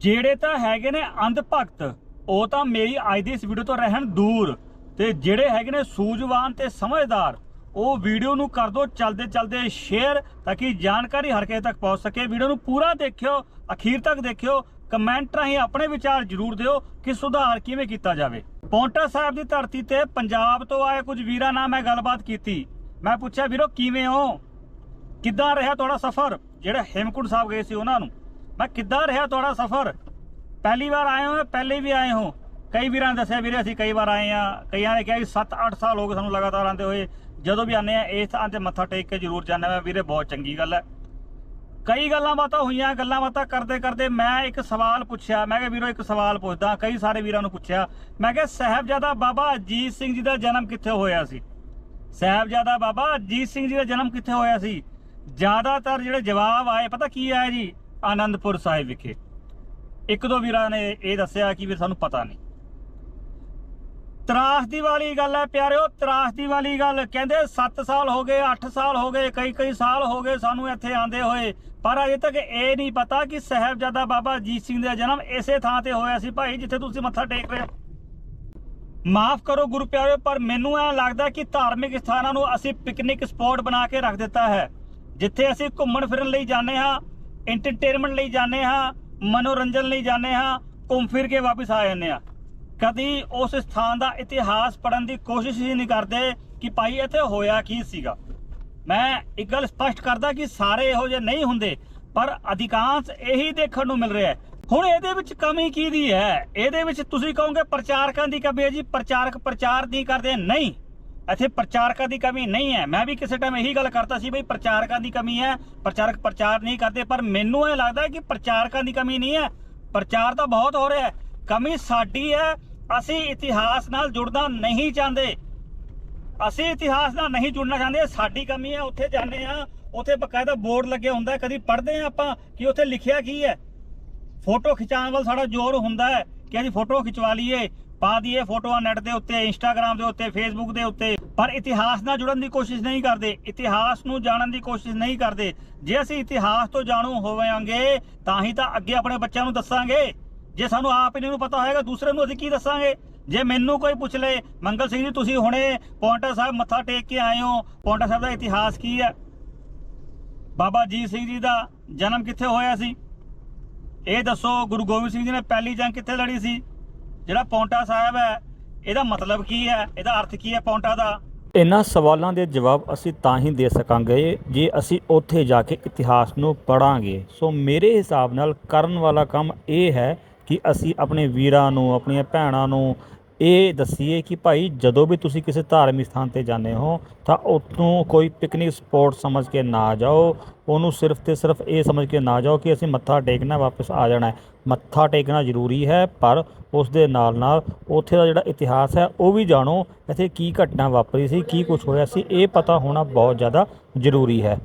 ਜਿਹੜੇ ਤਾਂ ਹੈਗੇ ਨੇ ਅੰਧ ਭਗਤ ਉਹ ਤਾਂ ਮੇਰੀ ਅੱਜ ਦੀ ਇਸ ਵੀਡੀਓ ਤੋਂ ਰਹਿਣ ਦੂਰ। ਤੇ ਜਿਹੜੇ ਹੈਗੇ ਨੇ ਸੂਝਵਾਨ ਤੇ ਸਮਝਦਾਰ, ਉਹ ਵੀਡੀਓ ਨੂੰ ਕਰ ਦਿਓ ਚਲਦੇ ਚਲਦੇ ਸ਼ੇਅਰ ਤਾਂ ਕਿ ਜਾਣਕਾਰੀ ਹਰ ਕਿਸੇ ਤੱਕ ਪਹੁੰਚ ਸਕੇ। ਵੀਡੀਓ ਨੂੰ ਪੂਰਾ ਦੇਖਿਓ, ਅਖੀਰ ਤੱਕ ਦੇਖਿਓ ਕਮੈਂਟ ਰਾਹੀਂ ਆਪਣੇ ਵਿਚਾਰ ਜ਼ਰੂਰ ਦਿਓ ਕਿ ਸੁਧਾਰ ਕਿਵੇਂ ਕੀਤਾ ਜਾਵੇ। ਪੌਂਟਾ ਸਾਹਿਬ ਦੀ ਧਰਤੀ ਤੇ ਪੰਜਾਬ ਤੋਂ ਆਏ ਕੁਝ ਵੀਰਾਂ ਨਾਲ ਮੈਂ ਗੱਲਬਾਤ ਕੀਤੀ। ਮੈਂ ਪੁੱਛਿਆ, ਵੀਰੋ, ਕਿਵੇਂ ਹੋ? ਕਿੱਦਾਂ ਰਿਹਾ ਤੁਹਾਡਾ ਸਫ਼ਰ? ਜਿਹੜੇ ਹੇਮਕੁੰਟ ਸਾਹਿਬ ਗਏ ਸੀ ਉਹਨਾਂ ਨੂੰ। ਮੈਂ ਕਿੱਦਾਂ ਰਿਹਾ ਤੁਹਾਡਾ ਸਫ਼ਰ? ਪਹਿਲੀ ਵਾਰ ਆਏ ਹੋ ਪਹਿਲੇ ਵੀ ਆਏ ਹੋ? ਕਈ ਵੀਰਾਂ ਨੇ ਦੱਸਿਆ, ਵੀਰੇ ਅਸੀਂ ਕਈ ਵਾਰ ਆਏ ਆ ਕਈਆਂ ਨੇ ਕਿਹਾ ਕਿ 7-8 ਸਾਲ ਹੋ ਗਏ ਸਾਨੂੰ ਲਗਾਤਾਰ ਆਉਂਦੇ ਹੋਏ। ਜਦੋਂ ਵੀ ਆਨੇ ਆ ਇਸ ਥਾਂ ਤੇ ਮੱਥਾ ਟੇਕ ਕੇ ਜ਼ਰੂਰ ਜਾਂਦੇ ਮੈਂ ਵੀਰੇ, ਬਹੁਤ ਚੰਗੀ ਗੱਲ ਹੈ। ਕਈ ਗੱਲਾਂ ਬਾਤਾਂ ਹੋਈਆਂ, ਗੱਲਾਂ ਬਾਤਾਂ ਕਰਦੇ ਕਰਦੇ ਮੈਂ ਇੱਕ ਸਵਾਲ ਪੁੱਛਿਆ। ਮੈਂ ਕਿਹਾ, ਵੀਰੋ, ਇੱਕ ਸਵਾਲ ਪੁੱਛਦਾ। ਕਈ ਸਾਰੇ ਵੀਰਾਂ ਨੂੰ ਪੁੱਛਿਆ। ਮੈਂ ਕਿਹਾ, ਸਾਹਿਬਜ਼ਾਦਾ ਬਾਬਾ ਅਜੀਤ ਸਿੰਘ ਜੀ ਦਾ ਜਨਮ ਕਿੱਥੇ ਹੋਇਆ ਸੀ? ਸਾਹਿਬਜ਼ਾਦਾ ਬਾਬਾ ਅਜੀਤ ਸਿੰਘ ਜੀ ਦਾ ਜਨਮ ਕਿੱਥੇ ਹੋਇਆ ਸੀ? ਜ਼ਿਆਦਾਤਰ ਜਿਹੜੇ ਜਵਾਬ ਆਏ, ਪਤਾ ਕੀ ਆਇਆ ਜੀ? ਆਨੰਦਪੁਰ ਸਾਹਿਬ ਵਿਖੇ। ਇੱਕ ਦੋ ਵੀਰਾਂ ਨੇ ਇਹ ਦੱਸਿਆ ਕਿ ਵੀ ਸਾਨੂੰ ਪਤਾ ਨਹੀਂ। ਤਰਾਸਦੀ ਵਾਲੀ ਗੱਲ ਹੈ ਪਿਆਰਿਓ ਤਰਾਸਦੀ ਵਾਲੀ ਗੱਲ। ਕਹਿੰਦੇ 7 ਸਾਲ ਹੋ ਗਏ 8 ਸਾਲ ਹੋ ਗਏ, ਕਈ ਕਈ ਸਾਲ ਹੋ ਗਏ ਸਾਨੂੰ ਇੱਥੇ ਆਂਦੇ ਹੋਏ। ਪਰ ਅਜੇ ਤੱਕ ਇਹ ਨਹੀਂ ਪਤਾ ਕਿ ਸਾਹਿਬਜ਼ਾਦਾ ਬਾਬਾ ਅਜੀਤ ਸਿੰਘ ਦਾ ਜਨਮ ਇਸੇ ਥਾਂ ਤੇ ਹੋਇਆ ਸੀ। ਭਾਈ, ਜਿੱਥੇ ਤੁਸੀਂ ਮੱਥਾ ਟੇਕ ਰਹੇ ਹੋ। ਮਾਫ ਕਰੋ ਗੁਰੂ ਪਿਆਰਿਓ, ਪਰ ਮੈਨੂੰ ਐ ਲੱਗਦਾ ਕਿ ਧਾਰਮਿਕ ਸਥਾਨਾਂ ਨੂੰ ਅਸੀਂ ਪਿਕਨਿਕ ਸਪੌਟ ਬਣਾ ਕੇ ਰੱਖ ਦਿੱਤਾ ਹੈ। ਜਿੱਥੇ ਅਸੀਂ ਘੁੰਮਣ ਫਿਰਨ ਲਈ ਜਾਂਦੇ ਹਾਂ ਐਂਟਰਟੇਨਮੈਂਟ ਲਈ ਜਾਂਦੇ ਹਾਂ, ਮਨੋਰੰਜਨ ਲਈ ਜਾਂਦੇ ਹਾਂ, ਘੁੰਮ ਫਿਰ ਕੇ ਵਾਪਸ ਆ ਜਾਂਦੇ ਹਾਂ। ਕਦੀ ਉਸ ਸਥਾਨ ਦਾ ਇਤਿਹਾਸ ਪੜਨ ਦੀ ਕੋਸ਼ਿਸ਼ ਹੀ ਨਹੀਂ ਕਰਦੇ ਕਿ ਭਾਈ ਇੱਥੇ ਹੋਇਆ ਕੀ ਸੀਗਾ। ਮੈਂ ਇੱਕ ਗੱਲ ਸਪਸ਼ਟ ਕਰਦਾ ਕਿ ਸਾਰੇ ਇਹੋ ਜਿਹੇ ਨਹੀਂ ਹੁੰਦੇ, ਪਰ ਅਧਿਕਾਂਸ਼ ਇਹੀ ਦੇਖਣ ਨੂੰ ਮਿਲ ਰਿਹਾ ਹੈ। ਹੁਣ ਇਹਦੇ ਵਿੱਚ ਕਮੀ ਕੀ ਦੀ ਹੈ? ਇਹਦੇ ਵਿੱਚ ਤੁਸੀਂ ਕਹੋਗੇ ਪ੍ਰਚਾਰਕਾਂ ਦੀ ਕਬੀ ਹੈ ਜੀ, ਪ੍ਰਚਾਰਕ ਪ੍ਰਚਾਰ ਨਹੀਂ ਕਰਦੇ, ਨਹੀਂ। ਇੱਥੇ ਪ੍ਰਚਾਰਕਾਂ ਦੀ ਕਮੀ ਨਹੀਂ ਹੈ। ਮੈਂ ਵੀ ਕਿਸੇ ਟਾਈਮ ਇਹੀ ਗੱਲ ਕਰਤਾ ਸੀ ਬਈ ਪ੍ਰਚਾਰਕਾਂ ਦੀ ਕਮੀ ਹੈ। ਪ੍ਰਚਾਰਕ ਪ੍ਰਚਾਰ ਨਹੀਂ ਕਰਦੇ, ਪਰ ਮੈਨੂੰ ਇਹ ਲੱਗਦਾ ਹੈ ਕਿ ਪ੍ਰਚਾਰਕਾਂ ਦੀ ਕਮੀ ਨਹੀਂ ਹੈ। ਪ੍ਰਚਾਰ ਤਾਂ ਬਹੁਤ ਹੋ ਰਿਹਾ ਹੈ। ਕਮੀ ਸਾਡੀ ਹੈ। ਅਸੀਂ ਇਤਿਹਾਸ ਨਾਲ ਜੁੜਨਾ ਨਹੀਂ ਚਾਹੁੰਦੇ। ਅਸੀਂ ਇਤਿਹਾਸ ਨਾਲ ਨਹੀਂ ਜੁੜਨਾ ਚਾਹੁੰਦੇ। ਸਾਡੀ ਕਮੀ ਹੈ। ਉੱਥੇ ਜਾਂਦੇ ਆ ਉੱਥੇ ਬਕਾਇਦਾ ਬੋਰਡ ਲੱਗਿਆ ਹੁੰਦਾ ਕਦੀ ਪੜ੍ਹਦੇ ਆ ਆਪਾਂ ਕਿ ਉੱਥੇ ਲਿਖਿਆ ਕੀ ਹੈ। ਫੋਟੋ ਖਿਚਾਉਣ ਵੱਲ ਸਾਡਾ ਜ਼ੋਰ ਹੁੰਦਾ ਹੈ। ਕਿ ਅਸੀਂ ਫੋਟੋ ਖਿਚਵਾ ਲਈਏ, ਪਾ ਦਈਏ ਫੋਟੋਆਂ ਨੈਟ ਦੇ ਉੱਤੇ ਇੰਸਟਾਗ੍ਰam ਦੇ ਉੱਤੇ ਫੇਸਬੁੱਕ ਦੇ ਉੱਤੇ। ਪਰ ਇਤਿਹਾਸ ਨਾਲ ਜੁੜਨ ਦੀ ਕੋਸ਼ਿਸ਼ ਨਹੀਂ ਕਰਦੇ, ਇਤਿਹਾਸ ਨੂੰ ਜਾਣਨ ਦੀ ਕੋਸ਼ਿਸ਼ ਨਹੀਂ ਕਰਦੇ। ਜੇ ਅਸੀਂ ਇਤਿਹਾਸ ਤੋਂ ਜਾਣੂ ਹੋਵਾਂਗੇ, ਤਾਂ ਹੀ ਤਾਂ ਅੱਗੇ ਆਪਣੇ ਬੱਚਿਆਂ ਨੂੰ ਦੱਸਾਂਗੇ। ਜੇ ਸਾਨੂੰ ਆਪ ਹੀ ਨੂੰ ਪਤਾ ਹੋਏਗਾ, ਦੂਸਰੇ ਨੂੰ ਅਸੀਂ ਕੀ ਦੱਸਾਂਗੇ? ਜੇ ਮੈਨੂੰ ਕੋਈ ਪੁੱਛ ਲੇ, ਮੰਗਲ ਸਿੰਘ ਜੀ, ਤੁਸੀਂ ਹੁਣੇ ਪੌਂਟਾ ਸਾਹਿਬ ਮੱਥਾ ਟੇਕ ਕੇ ਆਏ ਹੋ। ਪੌਂਟਾ ਸਾਹਿਬ ਦਾ ਇਤਿਹਾਸ ਕੀ ਹੈ? ਬਾਬਾ ਜੀਤ ਸਿੰਘ ਜੀ ਦਾ ਜਨਮ ਕਿੱਥੇ ਹੋਇਆ ਸੀ? ਇਹ ਦੱਸੋ ਗੁਰੂ ਗੋਬਿੰਦ ਸਿੰਘ ਜੀ ਨੇ ਪਹਿਲੀ ਜੰਗ ਕਿੱਥੇ ਲੜੀ ਸੀ? ਜਿਹੜਾ ਪੌਂਟਾ ਸਾਹਿਬ ਹੈ, ਇਹਦਾ ਮਤਲਬ ਕੀ ਹੈ? ਇਹਦਾ ਅਰਥ ਕੀ ਹੈ ਪੌਂਟਾ ਦਾ? ਇਹਨਾਂ ਸਵਾਲਾਂ ਦੇ ਜਵਾਬ ਅਸੀਂ ਤਾਂ ਹੀ ਦੇ ਸਕਾਂਗੇ ਜੇ ਅਸੀਂ ਉੱਥੇ ਜਾ ਕੇ ਇਤਿਹਾਸ ਨੂੰ ਪੜਾਂਗੇ ਸੋ ਮੇਰੇ ਹਿਸਾਬ ਨਾਲ ਕਰਨ ਵਾਲਾ ਕੰਮ ਇਹ ਹੈ ਕਿ ਅਸੀਂ ਆਪਣੇ ਵੀਰਾਂ ਨੂੰ, ਆਪਣੀਆਂ ਭੈਣਾਂ ਨੂੰ ਇਹ ਦੱਸੀਏ ਕਿ ਭਾਈ ਜਦੋਂ ਵੀ ਤੁਸੀਂ ਕਿਸੇ ਧਾਰਮਿਕ ਸਥਾਨ ਤੇ ਜਾਂਦੇ ਹੋ, ਤਾਂ ਉੱਥੋਂ ਕੋਈ ਪਿਕਨਿਕ ਸਪੌਟ ਸਮਝ ਕੇ ਨਾ ਜਾਓ। ਉਹਨੂੰ ਸਿਰਫ ਤੇ ਸਿਰਫ ਇਹ ਸਮਝ ਕੇ ਨਾ ਜਾਓ ਕਿ ਅਸੀਂ ਮੱਥਾ ਟੇਕਣਾ, ਵਾਪਸ ਆ ਜਾਣਾ ਮੱਥਾ ਟੇਕਣਾ ਜ਼ਰੂਰੀ ਹੈ, ਪਰ ਉਸ ਦੇ ਨਾਲ ਨਾਲ ਉੱਥੇ ਦਾ ਜਿਹੜਾ ਇਤਿਹਾਸ ਹੈ, ਉਹ ਵੀ ਜਾਣੋ। ਇੱਥੇ ਕੀ ਘਟਨਾ ਵਾਪਰੀ ਸੀ, ਕੀ ਕੁਝ ਹੋਇਆ ਸੀ, ਇਹ ਪਤਾ ਹੋਣਾ ਬਹੁਤ ਜ਼ਿਆਦਾ ਜ਼ਰੂਰੀ ਹੈ।